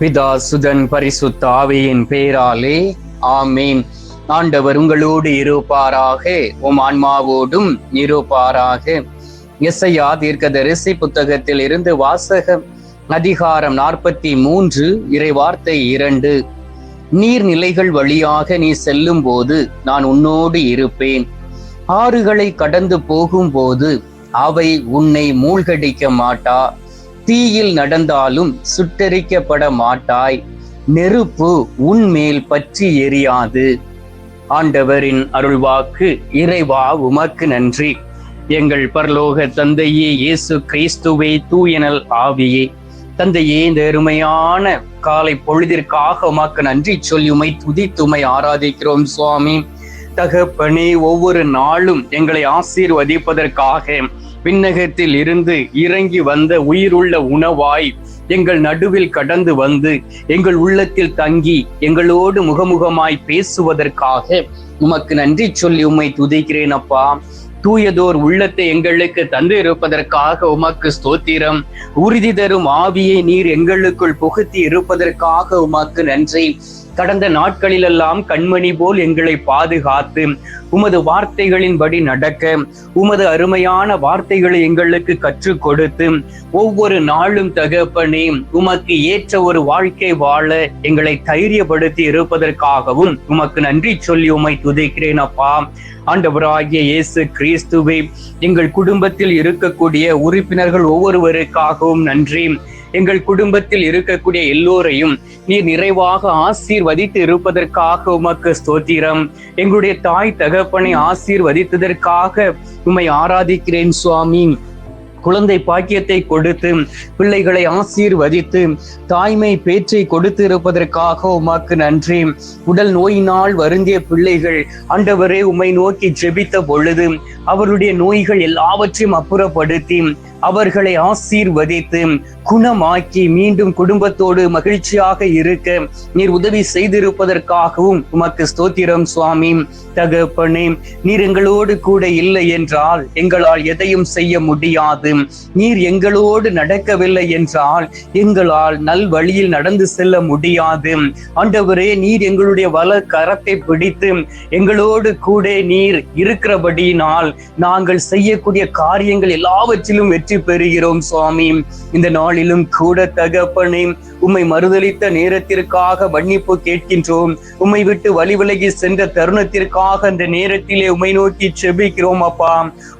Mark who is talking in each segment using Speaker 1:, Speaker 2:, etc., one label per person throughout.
Speaker 1: பிதா சுதன் பரிசுத்த ஆவியின் பேராலே. ஆமீன். ஆண்டவர் உங்களோடு இருப்பாராக. உம் ஆன்மாவோடும் இருப்பாராக. இசையா தீர்க்கதரிசி புத்தகத்தில் இருந்து வாசகம் அதிகாரம் நாற்பத்தி மூன்று இறைவார்த்தை இரண்டு. நீர்நிலைகள் வழியாக நீ செல்லும் போது நான் உன்னோடு இருப்பேன். ஆறுகளை கடந்து போகும்போது அவை உன்னை மூழ்கடிக்க மாட்டா. தீயில் நடந்தாலும் சுட்டரிக்கப்பட மாட்டாய். நெருப்பு உன்மேல் பற்றி எரியாது. ஆண்டவரின் அருள்வாக்கு இறைவா உமக்கு நன்றி. எங்கள் பரலோக தந்தையே இயேசு கிறிஸ்துவே தூயனல் ஆவியே. தந்தையே இந்த அருமையான காலை பொழுதிற்காக உமக்கு நன்றி சொல்லி உமை துதித்துமை ஆராதிக்கிறோம் சுவாமி. தகப்பனே ஒவ்வொரு நாளும் எங்களை ஆசீர்வதிப்பதற்காக விண்ணகத்தில் இருந்து இறங்கி வந்த உயிருள்ள உணவாய் எங்கள் நடுவில் கடந்து வந்து எங்கள் உள்ளத்தில் தங்கி எங்களோடு முகமுகமாய் பேசுவதற்காக உமக்கு நன்றி சொல்லி உம்மை துதிக்கிறேன் அப்பா. தூயதோர் உள்ளத்தை எங்களுக்கு தந்து இருப்பதற்காக உமக்கு ஸ்தோத்திரம். உறுதி தரும் ஆவியை நீர் எங்களுக்குள் புகுத்தி இருப்பதற்காக உமக்கு நன்றி. கடந்த நாட்களிலெல்லாம் கண்மணி போல் எங்களை பாதுகாத்து உமது வார்த்தைகளின்படி நடக்க உமது அருமையான வார்த்தைகளை எங்களுக்கு கற்றுக் கொடுத்து ஒவ்வொரு நாளும் தகப்பனே உமக்கு ஏற்ற ஒரு வாழ்க்கை வாழ எங்களை தைரியப்படுத்தி இருப்பதற்காகவும் உமக்கு நன்றி சொல்லி உமை துதைக்கிறேன் அப்பா. ஆண்டவராகிய இயேசு கிறிஸ்துவை எங்கள் குடும்பத்தில் இருக்கக்கூடிய உறுப்பினர்கள் ஒவ்வொருவருக்காகவும் நன்றி. எங்கள் குடும்பத்தில் இருக்கக்கூடிய எல்லோரையும் நீர் நிறைவாக ஆசீர்வதித்து இருப்பதற்காக உமக்கு ஸ்தோத்திரம். எங்களுடைய தாய் தகப்பனை ஆசீர்வதித்ததற்காக உம்மை ஆராதிக்கிறேன் சுவாமி. குழந்தை பாக்கியத்தை கொடுத்து பிள்ளைகளை ஆசீர்வதித்து தாய்மை பேச்சை கொடுத்து இருப்பதற்காக உமக்கு நன்றி. உடல் நோயினால் வருந்திய பிள்ளைகள் ஆண்டவரே உம்மை நோக்கி ஜெபித்த பொழுது அவருடைய நோய்கள் எல்லாவற்றையும் அப்புறப்படுத்தி அவர்களை ஆசீர்வதித்து குணமாக்கி மீண்டும் குடும்பத்தோடு மகிழ்ச்சியாக இருக்க நீர் உதவி செய்திருப்பதற்காகவும் உமக்கு ஸ்தோத்திரம் சுவாமி. தகப்பனே நீர் எங்களோடு கூட இல்லை என்றால் எங்களால் எதையும் செய்ய முடியாது. நீர் எங்களோடு நடக்கவில்லை என்றால் எங்களால் நல் வழியில் நடந்து செல்ல முடியாது. ஆண்டவரே நீர் எங்களுடைய வல கரத்தை பிடித்து எங்களோடு கூட நீர் இருக்கிறபடியினால் நாங்கள் செய்யக்கூடிய காரியங்கள் எல்லாவற்றிலும் வெற்றி பெறுகிறோம் சுவாமி. இந்த நாளிலும் கூட தகப்பனே உம்மை மறுதளித்த நேரத்திற்காக மன்னிப்பு கேட்கின்றோம். உம்மை விட்டு வழி விலகி சென்ற தருணத்திற்காக அந்த நேரத்திலே உம்மை நோக்கி செபிக்கிறோம் அப்பா.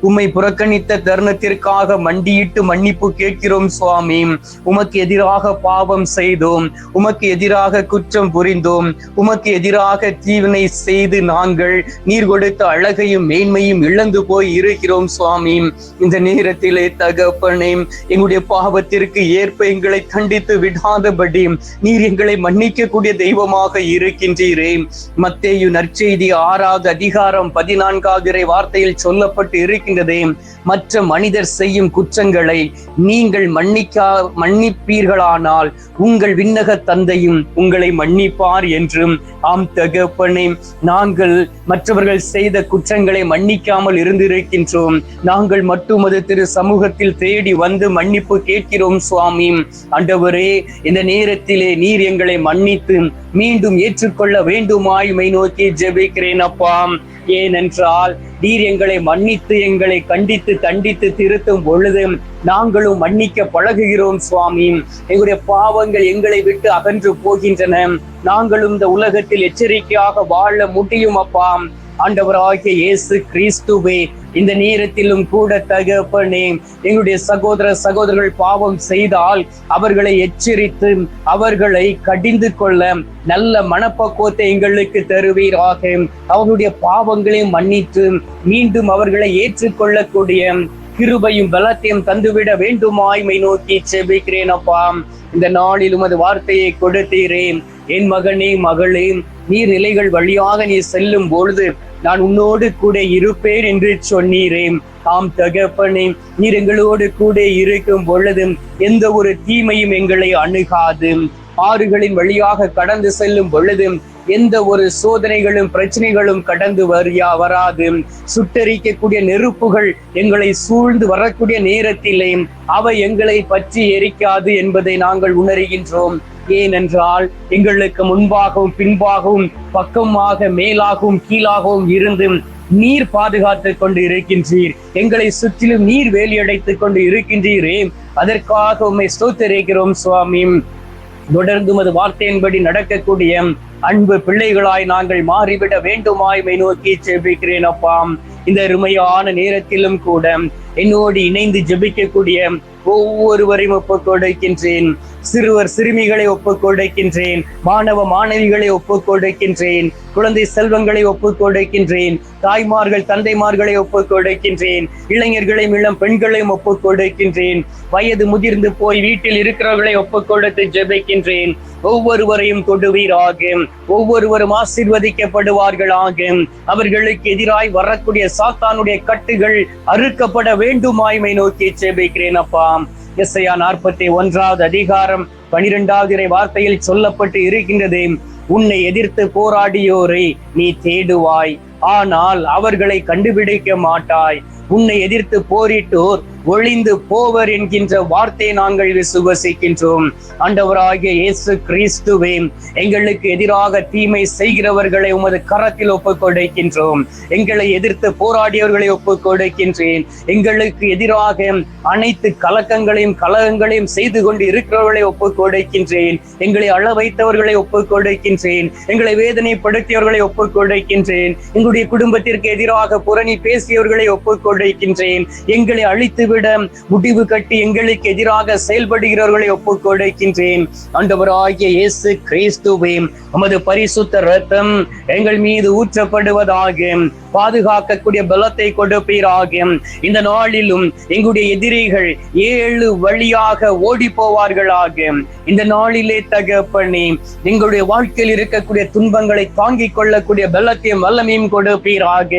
Speaker 1: உம்மை புறக்கணித்த தருணத்திற்காக மண்டியிட்டு மன்னிப்பு கேட்கிறோம் சுவாமி. உமக்கு எதிராக பாவம் செய்தோம். உமக்கு எதிராக குற்றம் புரிந்தோம். உமக்கு எதிராக தீவினை செய்து நாங்கள் நீர் கொடுத்த அழகையும் மேன்மையும் இழந்து போய் இருக்கிறோம் சுவாமி. இந்த நேரத்திலே தகப்பனே எங்களுடைய பாவத்திற்கு ஏற்ப எங்களை கண்டித்து விடாதபடி நீர் எங்களை மன்னிக்கக்கூடிய தெய்வமாக இருக்கின்றீரே. மத்தேயு நற்செய்தி ஆறாவது அதிகாரம் பதினான்காவது வார்த்தையில் சொல்லப்பட்டு இருக்கின்றதே. மற்ற மனிதர் செய்யும் செய்யும் குற்றங்களை நீங்கள் மன்னிக்கா மன்னிப்பீர்களானால் உங்கள் விண்ணக தந்தையும் உங்களை மன்னிப்பார் என்றும் ஆம் தகப்பனே நாங்கள் மற்றவர்கள் செய்த குற்றங்களை மன்னிக்காமல் இருந்திருக்கின்றோம். நாங்கள் மட்டுமது திரு சமூகத்தில் தேடி வந்து மன்னிப்பு கேட்கிறோம் சுவாமி. ஆண்டவரே இந்த நேரத்திலே நீர் எங்களை மன்னித்து மீண்டும் ஏற்றுக்கொள்ள வேண்டுமாய் மை நோக்கி ஜெபிக்கிறேன் அப்பா. ஏனென்றால் நீர் எங்களை மன்னித்து எங்களை கண்டித்து தண்டித்து திருத்தும் பொழுது நாங்களும் மன்னிக்க பழகுகிறோம் சுவாமி. எங்களுடைய பாவங்கள் எங்களை விட்டு அகன்று போகின்றன. நாங்களும் இந்த உலகத்தில் எச்சரிக்கையாக வாழ முடியும் அப்பா. ஆண்டவராகிய இயேசு கிறிஸ்துவே இந்த நேரத்திலும் கூட தகப்பனே எங்களுடைய சகோதர சகோதரர்கள் பாவம் செய்தால் அவர்களை எச்சரித்து அவர்களை கடிந்து கொள்ள நல்ல மனப்பக்குவத்தை எங்களுக்கு தருவீராக. அவர்களுடைய பாவங்களையும் மன்னித்து மீண்டும் அவர்களை ஏற்றுக்கொள்ளக்கூடிய கிருபையும் பலத்தையும் தந்துவிட வேண்டுமாய்மை நோக்கி செபிக்கிறேன் அப்பா. இந்த நாளில் உமது வார்த்தையை கொடுத்தீரேன் என் மகனே மகளே நீர் நிலைகள் வழியாக நீ செல்லும் பொழுது நான் உன்னோடு கூட இருப்பேன் என்று சொன்னீரேன் ஆம் தகப்பனே நீர் எங்களோடு கூட இருக்கும் பொழுதும் எந்த ஒரு தீமையும் எங்களை அணுகாது. ஆறுகளின் வழியாக கடந்து செல்லும் பொழுதும் எந்த ஒரு சோதனைகளும் பிரச்சனைகளும் கடந்து வரியா வராது. சுட்டரிக்கக்கூடிய நெருப்புகள் எங்களை சூழ்ந்து வரக்கூடிய நேரத்திலே அவை எங்களை பற்றி எரிக்காது என்பதை நாங்கள் உணர்கின்றோம். ஏனென்றால் எங்களுக்கு முன்பாகவும் பின்பாகவும் பக்கமாக மேலாகவும் கீழாகவும் இருந்து நீர் பாதுகாத்துக் கொண்டு இருக்கின்றீர். எங்களை சுற்றிலும் நீர் வேலியடைத்துக் கொண்டு இருக்கின்றீரே. அதற்காக உண்மை ஸ்தோத்தரிக்கிறோம் சுவாமி. தொடர்ந்து மது வார்த்தையின்படி நடக்கக்கூடிய அன்பு பிள்ளைகளாய் நாங்கள் மாறிவிட வேண்டுமாய் மை நோக்கி ஜெபிக்கிறேன் அப்பாம் இந்த அருமையான நேரத்திலும் கூட என்னோடு இணைந்து ஜெபிக்கக்கூடிய ஒவ்வொருவரையும் ஒப்புக் கொடுக்கின்றேன். சிறுவர் சிறுமிகளை ஒப்புக்கொடுக்கின்றேன் மாணவ மாணவிகளை ஒப்புக்கொடுக்கின்றேன் குழந்தை செல்வங்களை ஒப்புக்கொடுக்கின்றேன் தாய்மார்கள் தந்தைமார்களை ஒப்புக்கொடுக்கின்றேன் இளைஞர்களையும் இளம் பெண்களையும் ஒப்புக்கொடுக்கின்றேன் வயது முதிர்ந்து போய் வீட்டில் இருக்கிறவர்களை ஒப்புக்கொடுத்து ஜெபிக்கின்றேன். ஒவ்வொருவரையும் தொடுவீராக ஒவ்வொருவரும் ஆசீர்வதிக்கப்படுவார்களாக அவர்களுக்கு எதிராய் வரக்கூடிய சாத்தானுடைய கட்டுகள் அறுக்கப்பட வேண்டுமாய்மை நோக்கி ஜெபிக்கிறேன் அப்பா. எஸ்ஐயா நாற்பத்தி ஒன்றாவது அதிகாரம் பனிரெண்டாவது இறை வார்த்தையில் சொல்லப்பட்டு இருக்கின்றது. உன்னை எதிர்த்து போராடியோரை நீ தேடுவாய். ஆனால் அவர்களை கண்டுபிடிக்க மாட்டாய். உன்னை எதிர்த்து போரிட்டோர் ஒளிந்து போவர் என்கின்ற வார்த்தை நாங்கள் விசுவசிக்கின்றோம். ஆண்டவராகிய இயேசு கிறிஸ்துவே எங்களுக்கு எதிராக தீமை செய்கிறவர்களை உமது கரத்தில் ஒப்புக் கொடுக்கின்றோம். எங்களை எதிர்த்து போராடியவர்களை ஒப்புக் கொடுக்கின்றேன். எங்களுக்கு எதிராக அனைத்து கலக்கங்களையும் கலகங்களையும் செய்து கொண்டு இருக்கிறவர்களை ஒப்புக் கொடுக்கின்றேன். எங்களை அள வைத்தவர்களை ஒப்புக் கொடுக்கின்றேன். எங்களை வேதனைப்படுத்தியவர்களை ஒப்புக் கொடுக்கின்றேன். எங்களுடைய குடும்பத்திற்கு எதிராக புரணி பேசியவர்களை ஒப்புக் கொடுக்கின்றேன். எங்களை அழித்துவிட முடிவு கட்டி எங்களுக்கு எதிராக செயல்படுகிறவர்களை ஒப்புக் கொடுக்கின்றேன் ஆண்டவராகிய இயேசு கிறிஸ்துவே உமது பரிசுத்த ரத்தம் எங்கள் மீது ஊற்றப்படுவதாக பாதுகாக்கக்கூடிய பலத்தை கொடுப்பீராக. இந்த நாளிலும் எங்களுடைய எதிரிகள் ஏழு வழியாக ஓடி போவார்களாக இந்த நாளிலே தகப்பனே எங்களுடைய வாழ்க்கையில் இருக்கக்கூடிய துன்பங்களை தாங்கிக் கொள்ளக்கூடிய பலத்தையும் வல்லமையும் கொடுப்பீராக.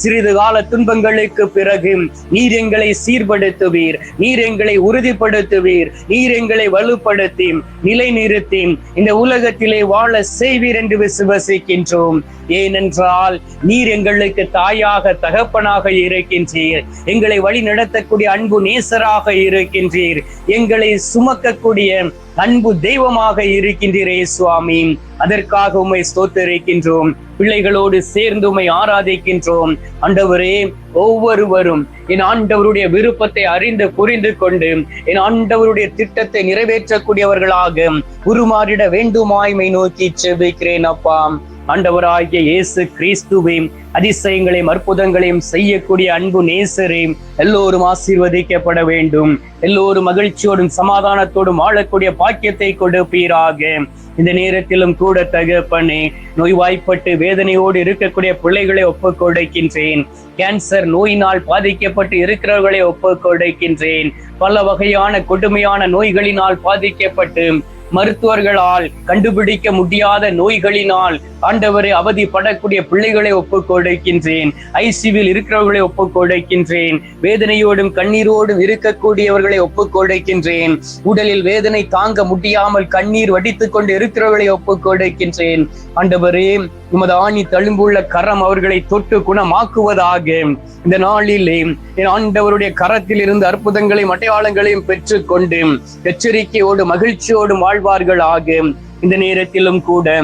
Speaker 1: சிறிது கால துன்பங்களுக்கு பிறகு நீர் எங்களை சீர்ப சீர்படுத்துவீர் நீர் எங்களை உறுதிப்படுத்துவீர். நீர் எங்களை வலுப்படுத்தி நிலைநிறுத்தி இந்த உலகத்திலே வாழ செய்வீர் என்று விசுவசிக்கின்றோம். ஏனென்றால் நீர் எங்களுக்கு தாயாக தகப்பனாக இருக்கின்றீர். எங்களை வழி நடத்தக்கூடிய அன்பு நேசராக இருக்கின்றீர். எங்களை சுமக்கக்கூடிய அன்பு தெய்வமாக இருக்கின்றீரே சுவாமி. அதற்காக உம்மை ஸ்தோத்தரிக்கின்றோம். பிள்ளைகளோடு சேர்ந்து உம்மை ஆராதிக்கின்றோம். ஆண்டவரே ஒவ்வொருவரும் என் ஆண்டவருடைய விருப்பத்தை அறிந்து புரிந்து கொண்டு என் ஆண்டவருடைய திட்டத்தை நிறைவேற்றக்கூடியவர்களாக உருமாறிட வேண்டுமாய்மை நோக்கி செபிக்கிறேன் அப்பா. ஆண்டவராகிய இயேசு கிறிஸ்துவையும் அதிசயங்களையும் அற்புதங்களையும் செய்யக்கூடிய அன்பு நேசரையும் எல்லோரும் ஆசீர்வதிக்கப்பட வேண்டும். எல்லோரும் மகிழ்ச்சியோடும் சமாதானத்தோடும் வாழக்கூடிய பாக்கியத்தை கொடுப்பீராக. இந்த நேரத்திலும் கூட தகப்பனே நோய்வாய்ப்பட்டு வேதனையோடு இருக்கக்கூடிய பிள்ளைகளை ஒப்புக் கொடுக்கின்றேன் கேன்சர் நோயினால் பாதிக்கப்பட்டு இருக்கிறவர்களை ஒப்புக் கொடுக்கின்றேன் பல வகையான கொடுமையான நோய்களினால் பாதிக்கப்பட்டு மருத்துவர்களால் கண்டுபிடிக்க முடியாத நோய்களினால் ஆண்டவரை அவதிப்படக்கூடிய பிள்ளைகளை ஒப்புக்கொடுக்கின்றேன் ஐசிவில் இருக்கிறவர்களை ஒப்புக்கொடுக்கின்றேன் வேதனையோடும் கண்ணீரோடும் இருக்கக்கூடியவர்களை ஒப்புக்கொடுக்கின்றேன் உடலில் வேதனை தாங்க முடியாமல் கண்ணீர் வடித்துக் கொண்டு இருக்கிறவர்களை ஒப்புக்கொடுக்கின்றேன் ஆண்டவரே உமது ஆணி தழும்புள்ள கரம் அவர்களை தொட்டு குணமாக்குவதாக. இந்த நாளிலே என் ஆண்டவருடைய கரத்தில் இருந்து அற்புதங்களையும் அடையாளங்களையும் பெற்றுக்கொண்டு எச்சரிக்கையோடு மகிழ்ச்சியோடும் வாழ்வார்களாக இந்த நேரத்திலும் கூட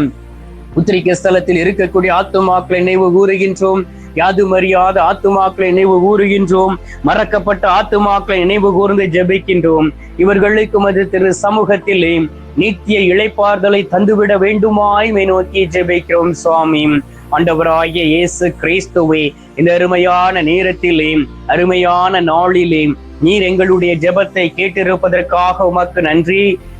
Speaker 1: உத்திரிக்க ஸ்தலத்தில் இருக்கக்கூடிய ஆத்துமாக்களை நினைவு கூறுகின்றோம். யாதும் அறியாத ஆத்துமாக்களை நினைவு கூறுகின்றோம். மறக்கப்பட்ட ஆத்துமாக்களை நினைவு கூர்ந்து ஜபிக்கின்றோம். இவர்களுக்கு மது திரு சமூகத்திலே நித்திய இழைப்பார்தலை தந்துவிட வேண்டுமாய் நோக்கி ஜெபிக்கிறோம் சுவாமி. ஆண்டவராகிய இயேசு கிறிஸ்துவே இந்த அருமையான நேரத்திலே அருமையான நாளிலே நீர் எங்களுடைய ஜெபத்தை கேட்டிருப்பதற்காக உமக்கு நன்றி.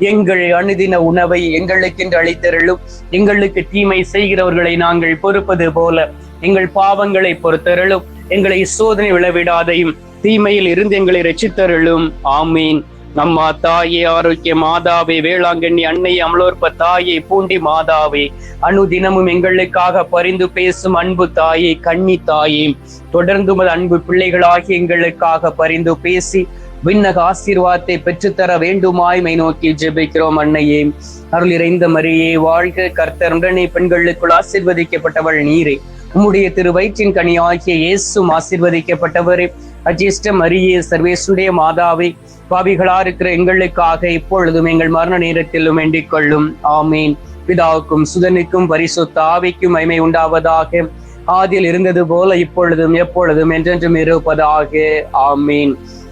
Speaker 1: எங்கள் அணுதின உணவை எங்களுக்கென்று அளித்தருளும். எங்களுக்கு தீமை செய்கிறவர்களை நாங்கள் பொறுப்பது போல எங்கள் பாவங்களை பொறுத்தருளும். எங்களை சோதனை விழவிடாதையும் தீமையில் இருந்து எங்களை ரச்சித்தருளும் ஆமீன். நம்மா தாயே ஆரோக்கிய மாதாவே வேளாங்கண்ணி அன்னை அமலோற்ப தாயே பூண்டி மாதாவே அணுதினமும் எங்களுக்காக பரிந்து பேசும் அன்பு தாயே கண்ணி தாயே தொடர்ந்து அன்பு பிள்ளைகளாகி எங்களுக்காக பரிந்து பேசி விண்ணக ஆசீர்வாதத்தை பெற்றுத்தர வேண்டுமாய்மை நோக்கி ஜெபிக்கிறோம் அன்னையே. அருள் இறைந்த மரியே வாழ்க கர்த்தர். உடனே பெண்களுக்குள் ஆசீர்வதிக்கப்பட்டவள் நீரே. உம்முடைய திரு வயிற்றின் கனி ஆகிய இயேசும் ஆசீர்வதிக்கப்பட்டவரே. அஜிஷ்ட மரியே சர்வேசுடைய மாதாவை. பாவிகளா இருக்கிற எங்களுக்காக இப்பொழுதும் எங்கள் மரண நேரத்திலும் வேண்டிக் கொள்ளும். ஆமீன். பிதாவுக்கும் சுதனுக்கும் பரிசுத்த ஆவிக்கும் மைமை உண்டாவதாக. ஆதியில் இருந்தது போல இப்பொழுதும் எப்பொழுதும் என்றென்றும் இருப்பதாக. ஆமீன்.